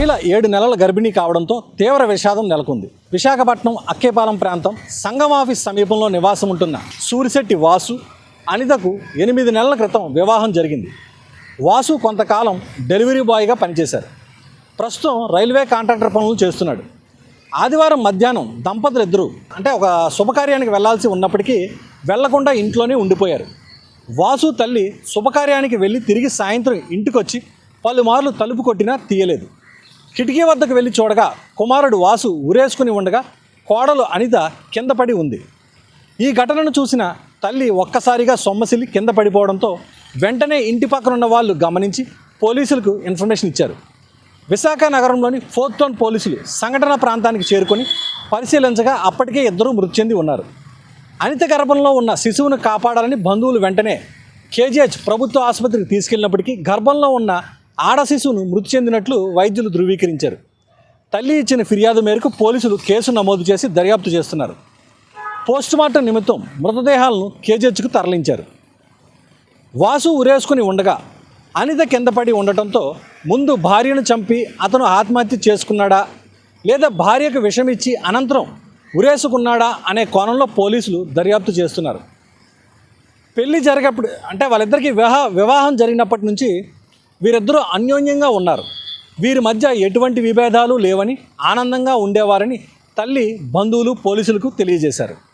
మహిళ ఏడు నెలల గర్భిణీ కావడంతో తీవ్ర విషాదం నెలకొంది. విశాఖపట్నం అక్కేపాలెం ప్రాంతం సంగం ఆఫీస్ సమీపంలో నివాసం ఉంటున్న సూరిశెట్టి వాసు అనితకు ఎనిమిది నెలల క్రితం వివాహం జరిగింది. వాసు కొంతకాలం డెలివరీ బాయ్గా పనిచేశారు. ప్రస్తుతం రైల్వే కాంట్రాక్టర్ పనులు చేస్తున్నాడు. ఆదివారం మధ్యాహ్నం దంపతులు ఇద్దరు అంటే ఒక శుభకార్యానికి వెళ్ళాల్సి ఉన్నప్పటికీ వెళ్ళకుండా ఇంట్లోనే ఉండిపోయారు. వాసు తల్లి శుభకార్యానికి వెళ్ళి తిరిగి సాయంత్రం ఇంటికొచ్చి పలుమార్లు తలుపు కొట్టినా తీయలేదు. కిటికీ వద్దకు వెళ్ళి చూడగా కుమారుడు వాసు ఉరేసుకుని ఉండగా కోడలు అనిత కింద పడి ఉంది. ఈ ఘటనను చూసిన తల్లి ఒక్కసారిగా సొమ్మసిల్లి కింద పడిపోవడంతో వెంటనే ఇంటి పక్కన ఉన్న వాళ్ళు గమనించి పోలీసులకు ఇన్ఫర్మేషన్ ఇచ్చారు. విశాఖ నగరంలోని ఫోర్త్ టౌన్ పోలీసులు సంఘటన ప్రాంతానికి చేరుకొని పరిశీలించగా అప్పటికే ఇద్దరూ మృతి చెంది ఉన్నారు. అనిత గర్భంలో ఉన్న శిశువును కాపాడాలని బంధువులు వెంటనే కేజీహెచ్ ప్రభుత్వ ఆసుపత్రికి తీసుకెళ్ళినప్పటికీ గర్భంలో ఉన్న ఆడ శిశువును మృతి చెందినట్లు వైద్యులు ధృవీకరించారు. తల్లి ఇచ్చిన ఫిర్యాదు మేరకు పోలీసులు కేసు నమోదు చేసి దర్యాప్తు చేస్తున్నారు. పోస్టుమార్టం నిమిత్తం మృతదేహాలను కేజీహెచ్కు తరలించారు. వాసు ఉరేసుకుని ఉండగా అనిత కింద పడి ఉండటంతో ముందు భార్యను చంపి అతను ఆత్మహత్య చేసుకున్నాడా లేదా భార్యకు విషమిచ్చి అనంతరం ఉరేసుకున్నాడా అనే కోణంలో పోలీసులు దర్యాప్తు చేస్తున్నారు. పెళ్ళి జరిగప్పుడు అంటే వాళ్ళిద్దరికీ వివాహ వివాహం జరిగినప్పటి నుంచి వీరిద్దరూ అన్యోన్యంగా ఉన్నారు. వీరి మధ్య ఎటువంటి విభేదాలు లేవని ఆనందంగా ఉండేవారని తల్లి బంధువులు పోలీసులకు తెలియజేశారు.